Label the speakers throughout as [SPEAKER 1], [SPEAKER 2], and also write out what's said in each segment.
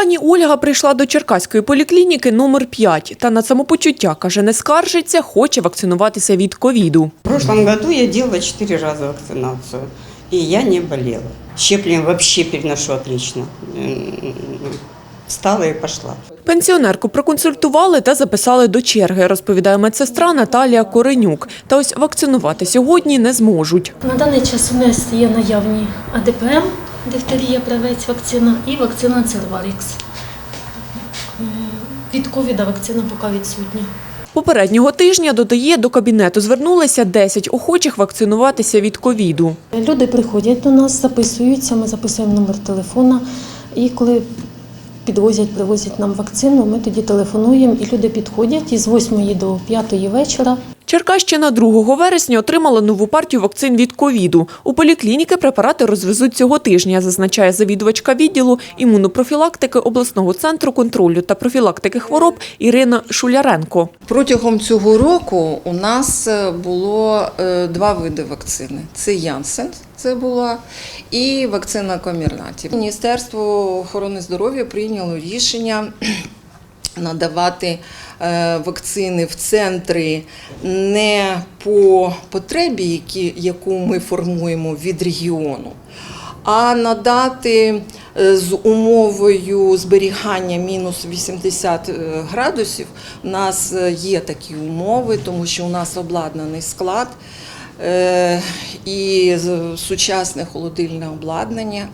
[SPEAKER 1] Пані Ольга прийшла до Черкаської поліклініки номер 5 та на самопочуття, каже, не скаржиться, хоче вакцинуватися від ковіду.
[SPEAKER 2] В прошлом году я делала четыре раза вакцинацию, и я не болела. Щепление вообще переношу отлично. Встала и пошла.
[SPEAKER 1] Пенсіонерку проконсультували та записали до черги, розповідає медсестра Наталія Коренюк. Та ось вакцинувати сьогодні не зможуть.
[SPEAKER 3] На даний час у нас є наявні АДПМ, дифтерія, правець, вакцина і вакцина Церварікс. Від ковіда вакцина поки відсутня.
[SPEAKER 1] Попереднього тижня, додає, до кабінету звернулися 10 охочих вакцинуватися від ковіду.
[SPEAKER 3] Люди приходять до нас, записуються, ми записуємо номер телефона. І коли підвозять, привозять нам вакцину, ми тоді телефонуємо, і люди підходять із 8 до 5 вечора.
[SPEAKER 1] Черкащина 2 вересня отримала нову партію вакцин від ковіду. У поліклініки препарати розвезуть цього тижня, зазначає завідувачка відділу імунопрофілактики обласного центру контролю та профілактики хвороб Ірина Шуляренко.
[SPEAKER 4] Протягом цього року у нас е, було е, два види вакцини: це Янсен, це була, і вакцина Комірнаті. Міністерство охорони здоров'я прийняло рішення. Надавати е, вакцини в центри не по потребі, які, яку ми формуємо від регіону, а надати е, з умовою зберігання мінус 80 е, градусів. У нас є такі умови, тому що у нас обладнаний склад і сучасне холодильне обладнання.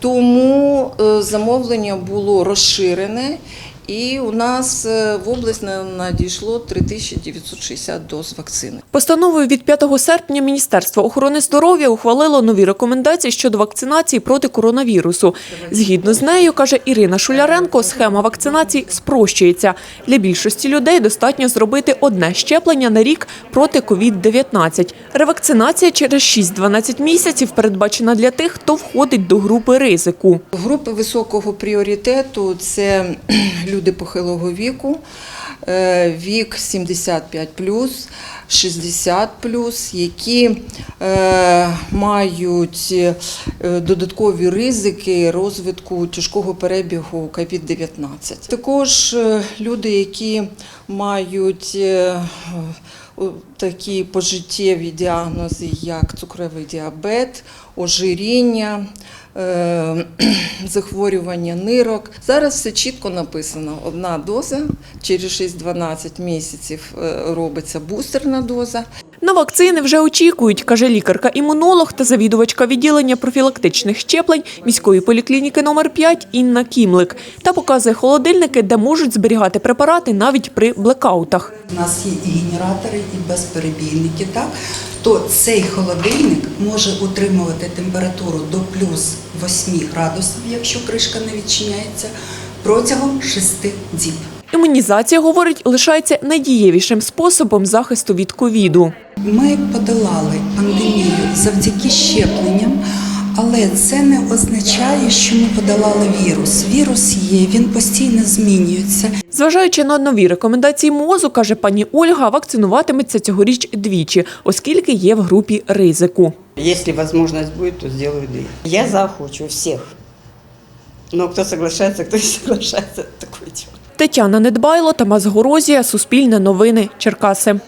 [SPEAKER 4] Тому замовлення було розширене. І у нас е, в область на- надійшло 3960 доз вакцини.
[SPEAKER 1] Постановою від 5 серпня Міністерство охорони здоров'я ухвалило нові рекомендації щодо вакцинації проти коронавірусу. Згідно з нею, каже Ірина Шуляренко, схема вакцинації спрощується. Для більшості людей достатньо зробити одне щеплення на рік проти COVID-19. Ревакцинація через 6-12 місяців передбачена для тих, хто входить до групи ризику.
[SPEAKER 4] Групи високого пріоритету це люди похилого віку, е, вік 75 60 які е, мають е, додаткові ризики розвитку тяжкого перебігу COVID-19. Також е, люди, які мають такі пожиттєві діагнози, як цукровий діабет, ожиріння, е, захворювання нирок. Зараз все чітко написано: одна доза, через 6-12 місяців е, робиться бустерна доза.
[SPEAKER 1] На вакцини вже очікують, каже лікарка-імунолог та завідувачка відділення профілактичних щеплень міської поліклініки номер 5 Інна Кімлик. Та показує холодильники, де можуть зберігати препарати навіть при блекаутах.
[SPEAKER 5] У нас є і генератори, і безперебійники, так? то цей холодильник може утримувати температуру до плюс 8 градусів, якщо кришка не відчиняється, протягом 6 діб.
[SPEAKER 1] Імунізація, говорить, лишається найдієвішим способом захисту від ковіду.
[SPEAKER 5] Ми подолали пандемію завдяки щепленням, але це не означає, що ми подолали вірус. Вірус є, він постійно змінюється.
[SPEAKER 1] Зважаючи на нові рекомендації МОЗу, каже пані Ольга, вакцинуватиметься цьогоріч двічі, оскільки є в групі ризику.
[SPEAKER 2] Если возможность будет, то сделаю две. Я заохочу всех. Но кто соглашается, кто не соглашается, это такое.
[SPEAKER 1] Тетяна Недбайло, Тамас Горозія, Суспільне новини, Черкаси.